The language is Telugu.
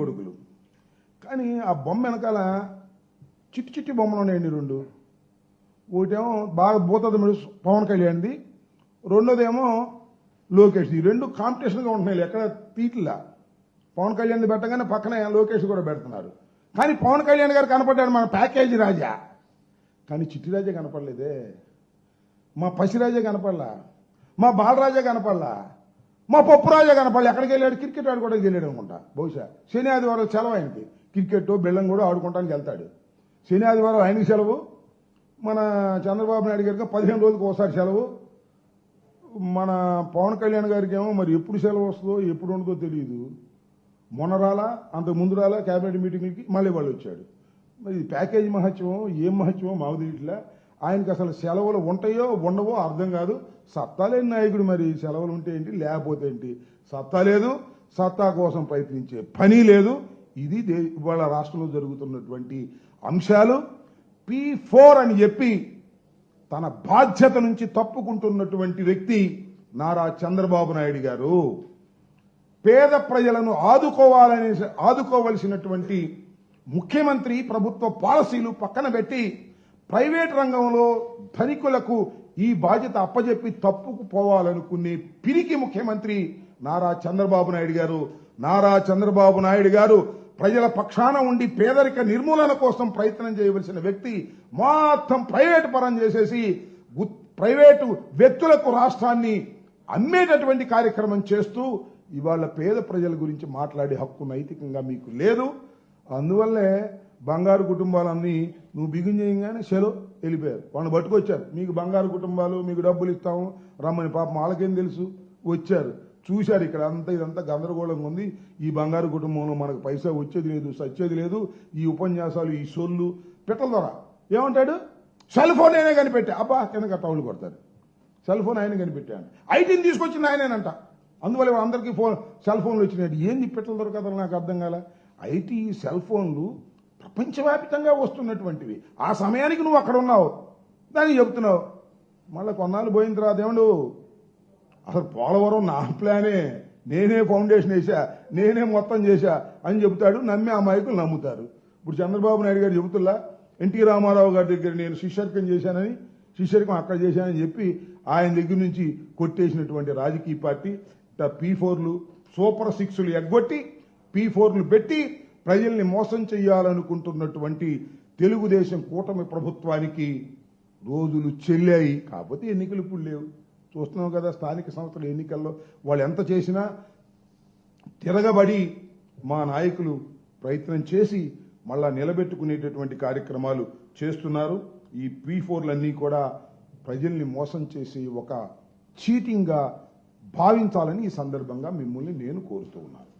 కొడుకులు. కానీ ఆ బొమ్మ వెనకాల చిట్టి చిట్టి బొమ్మలు ఉన్నాయండి రెండు. ఒకటేమో బాగా భూతదముడు పవన్ కళ్యాణ్ది. రెండోదేమో లోకేష్ ఈ రెండు కాంపిటీషన్గా ఉంటున్నాయి ఎక్కడ తీట్లా. పవన్ కళ్యాణ్ పెట్టగానే పక్కనే లోకేష్ కూడా పెడుతున్నారు. కానీ పవన్ కళ్యాణ్ గారు కనపడ్డాడు మన ప్యాకేజీ రాజా. కానీ చిట్టి రాజా కనపడలేదే. మా పసిరాజా కనపడలా. మా బాలరాజా కనపడలా. మా పప్పు రాజా కనపల్లి ఎక్కడికి వెళ్ళాడు? క్రికెట్ ఆడుకోవడానికి వెళ్ళాడు అనుకుంటా. బహుశా శని ఆదివారం సెలవు ఆయనకి. క్రికెట్ బెల్లం కూడా ఆడుకోవడానికి వెళ్తాడు. శని ఆదివారం ఆయనకి సెలవు. మన చంద్రబాబు నాయుడు గారికి పదిహేను రోజులకు ఒకసారి సెలవు. మన పవన్ కళ్యాణ్ గారికి ఏమో మరి ఎప్పుడు సెలవు వస్తుందో ఎప్పుడు ఉండదో తెలియదు మొన్న రాలా అంతకు ముందు రాలా క్యాబినెట్ మీటింగ్కి మళ్ళీ వాళ్ళు వచ్చాడు మరి ఇది ప్యాకేజ్ మహత్యమో ఏం మహత్యమో మాకు తెలియట్లా. ఆయనకి అసలు సెలవులు ఉంటాయో ఉండవో అర్థం కాదు. సత్తా లేని నాయకుడు మరి సెలవులు ఉంటే ఏంటి? లేకపోతే ఏంటి? సత్తా లేదు సత్తా కోసం ప్రయత్నించే పని లేదు. ఇది దే- ఇవాళ రాష్ట్రంలో జరుగుతున్నటువంటి అంశాలు. పి ఫోర్ అని చెప్పి తన బాధ్యత నుంచి తప్పుకుంటున్నటువంటి వ్యక్తి నారా చంద్రబాబు నాయుడు గారు. పేద ప్రజలను ఆదుకోవాలనే ఆదుకోవలసినటువంటి ముఖ్యమంత్రి ప్రభుత్వ పాలసీలు పక్కన పెట్టి ప్రైవేట్ రంగంలో ధనికులకు ఈ బాధ్యత అప్పజెప్పి తప్పుకు పోవాలనుకునే పిరికి ముఖ్యమంత్రి నారా చంద్రబాబు నాయుడు గారు. నారా చంద్రబాబు నాయుడు గారు ప్రజల పక్షాన ఉండి పేదరిక నిర్మూలన కోసం ప్రయత్నం చేయవలసిన వ్యక్తి మొత్తం ప్రైవేట్ పరం చేసేసి గు- ప్రైవేటు వ్యక్తులకు రాష్ట్రాన్ని అమ్మేటటువంటి కార్యక్రమం చేస్తూ ఇవాళ పేద ప్రజల గురించి మాట్లాడే హక్కు నైతికంగా మీకు లేదు. అందువల్లే బంగారు కుటుంబాలన్నీ నువ్వు బిగిన్ చేయగానే సెలవు వెళ్ళిపోయారు. వాళ్ళని పట్టుకొచ్చారు. మీకు బంగారు కుటుంబాలు మీకు డబ్బులు ఇస్తాము రమ్మని పాపం వాళ్ళకేం తెలుసు? వచ్చారు. చూశారు ఇక్కడ అంతా ఇదంతా గందరగోళంగా ఉంది. ఈ బంగారు కుటుంబంలో మనకు పైసా వచ్చేది లేదు సచ్చేది లేదు. ఈ ఉపన్యాసాలు ఈ సొల్లు పెట్టల ద్వారా. ఏమంటాడు? సెల్ ఫోన్ అయినా కనిపెట్టా. అబ్బా కింద తౌలు కొడతారు సెల్ ఫోన్ ఆయన కనిపెట్టాను ఐటీని తీసుకొచ్చింది ఆయనేనంట. అందువల్ల అందరికీ ఫోన్ సెల్ ఫోన్లు వచ్చినాయి. ఏంది పెట్టల దొరకదు నాకు అర్థం కాలే? ఐటీ సెల్ ఫోన్లు ప్రపంచవ్యాప్తంగా వస్తున్నటువంటివి. ఆ సమయానికి నువ్వు అక్కడ ఉన్నావు. దానికి చెప్తున్నావు మళ్ళీ కొన్నాళ్ళు పోయిన తర్వాత ఏమండు అసలు పోలవరం నా ప్లానే. నేనే ఫౌండేషన్ వేసా నేనే మొత్తం చేశా అని చెబుతాడు. నమ్మి ఆ మైకులు నమ్ముతారు. ఇప్పుడు చంద్రబాబు నాయుడు గారు చెబుతుల్లా ఎన్టీ రామారావు గారి దగ్గర నేను శిష్యర్కం చేశానని శిష్యర్కం అక్కడ చేశానని చెప్పి ఆయన దగ్గర నుంచి కొట్టేసినటువంటి రాజకీయ పార్టీ పీ ఫోర్లు సూపర్ సిక్స్లు ఎగ్గొట్టి పీ ఫోర్లు పెట్టి ప్రజల్ని మోసం చేయాలనుకుంటున్నటువంటి తెలుగుదేశం కూటమి ప్రభుత్వానికి రోజులు చెల్లాయి. కాకపోతే ఎన్నికలు ఇప్పుడు లేవు. చూస్తున్నాం కదా స్థానిక సంస్థల ఎన్నికల్లో వాళ్ళు ఎంత చేసినా తిరగబడి మా నాయకులు ప్రయత్నం చేసి మళ్ళా నిలబెట్టుకునేటటువంటి కార్యక్రమాలు చేస్తున్నారు. ఈ పీ ఫోర్లన్నీ కూడా ప్రజల్ని మోసం చేసి ఒక చీటింగ్గా భావించాలని ఈ సందర్భంగా మిమ్మల్ని నేను కోరుతూ ఉన్నాను.